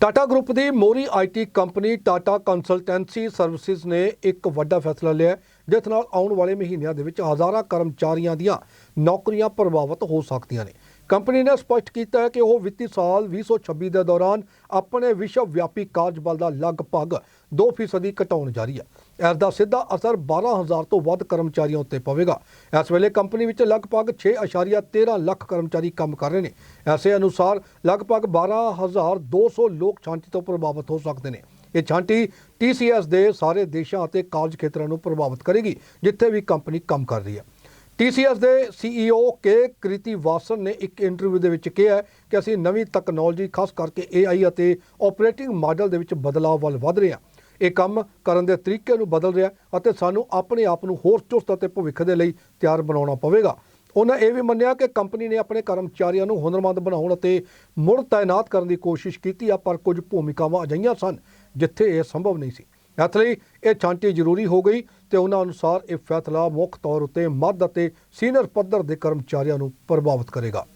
Tata group ਦੀ ਮੋਰੀ IT company Tata consultancy services ਨੇ ਇੱਕ ਵੱਡਾ ਫੈਸਲਾ ਲਿਆ ਜਿਸ ਨਾਲ ਆਉਣ ਵਾਲੇ ਮਹੀਨਿਆਂ ਦੇ ਵਿੱਚ ਹਜ਼ਾਰਾਂ ਕਰਮਚਾਰੀਆਂ ਦੀਆਂ ਨੌਕਰੀਆਂ ਪ੍ਰਭਾਵਿਤ ਹੋ ਸਕਦੀਆਂ ਨੇ। ਕੰਪਨੀ ਨੇ ਸਪਸ਼ਟ ਕੀਤਾ ਹੈ ਕਿ ਉਹ ਵਿੱਤੀ ਸਾਲ 2026 ਦੇ ਦੌਰਾਨ ਆਪਣੇ ਵਿਸ਼ਵ ਵਿਆਪੀ ਕਾਰਜਬਲ ਦਾ ਲਗਭਗ 2% ਘਟਾਉਣ ਜਾ ਰਹੀ ਹੈ। ਇਸ ਦਾ ਸਿੱਧਾ ਅਸਰ 12000 ਤੋਂ ਵੱਧ ਕਰਮਚਾਰੀਆਂ ਉੱਤੇ ਪਵੇਗਾ। ਇਸ ਵੇਲੇ ਕੰਪਨੀ ਵਿੱਚ ਲਗਭਗ 6.13 ਲੱਖ ਕਰਮਚਾਰੀ ਕੰਮ ਕਰ ਰਹੇ ਨੇ। ਐਸੇ ਅਨੁਸਾਰ ਲਗਭਗ 12200 ਲੋਕ ਛਾਂਟੀ ਤੋਂ ਪ੍ਰਭਾਵਿਤ ਹੋ ਸਕਦੇ ਨੇ। ਇਹ ਛਾਂਟੀ TCS ਦੇ ਸਾਰੇ ਦੇਸ਼ਾਂ ਅਤੇ ਕਾਰਜ ਖੇਤਰਾਂ ਨੂੰ ਪ੍ਰਭਾਵਿਤ ਕਰੇਗੀ, ਜਿੱਥੇ ਵੀ ਕੰਪਨੀ ਕੰਮ ਕਰ ਰਹੀ ਹੈ। TCS ਦੇ CEO ਕੇ ਕ੍ਰਿਤੀ ਵਾਸਨ ਨੇ ਇੱਕ ਇੰਟਰਵਿਊ ਦੇ ਵਿੱਚ ਕਿਹਾ ਕਿ ਅਸੀਂ ਨਵੀਂ ਤਕਨਾਲੋਜੀ ਖਾਸ ਕਰਕੇ AI ਅਤੇ ਆਪਰੇਟਿੰਗ ਮਾਡਲ ਦੇ ਵਿੱਚ ਬਦਲਾਅ ਵੱਲ ਵਧ ਰਹੇ ਹਾਂ। ਇਹ ਕੰਮ ਕਰਨ ਦੇ ਤਰੀਕੇ ਨੂੰ ਬਦਲ ਰਿਹਾ ਅਤੇ ਸਾਨੂੰ ਆਪਣੇ ਆਪ ਨੂੰ ਹੋਰ ਚੁਸਤ ਅਤੇ ਭਵਿੱਖ ਦੇ ਲਈ ਤਿਆਰ ਬਣਾਉਣਾ ਪਵੇਗਾ। ਉਹਨਾਂ ਇਹ ਵੀ ਮੰਨਿਆ ਕਿ ਕੰਪਨੀ ਨੇ ਆਪਣੇ ਕਰਮਚਾਰੀਆਂ ਨੂੰ ਹੁਨਰਮੰਦ ਬਣਾਉਣ ਅਤੇ ਮੁੜ ਤਾਇਨਾਤ ਕਰਨ ਦੀ ਕੋਸ਼ਿਸ਼ ਕੀਤੀ ਆ, ਪਰ ਕੁਝ ਭੂਮਿਕਾਵਾਂ ਅਜਿਹੀਆਂ ਸਨ ਜਿੱਥੇ ਇਹ ਸੰਭਵ ਨਹੀਂ ਸੀ। ਇਸ ਲਈ ਇਹ ਛਾਂਟੀ ਜ਼ਰੂਰੀ ਹੋ ਗਈ ਤੇ ਉਹਨਾਂ ਅਨੁਸਾਰ ਇਹ ਫੈਸਲਾ ਮੁੱਖ ਤੌਰ ਉੱਤੇ ਮੱਧ ਅਤੇ ਸੀਨੀਅਰ ਪੱਧਰ ਦੇ ਕਰਮਚਾਰੀਆਂ ਨੂੰ ਪ੍ਰਭਾਵਿਤ ਕਰੇਗਾ।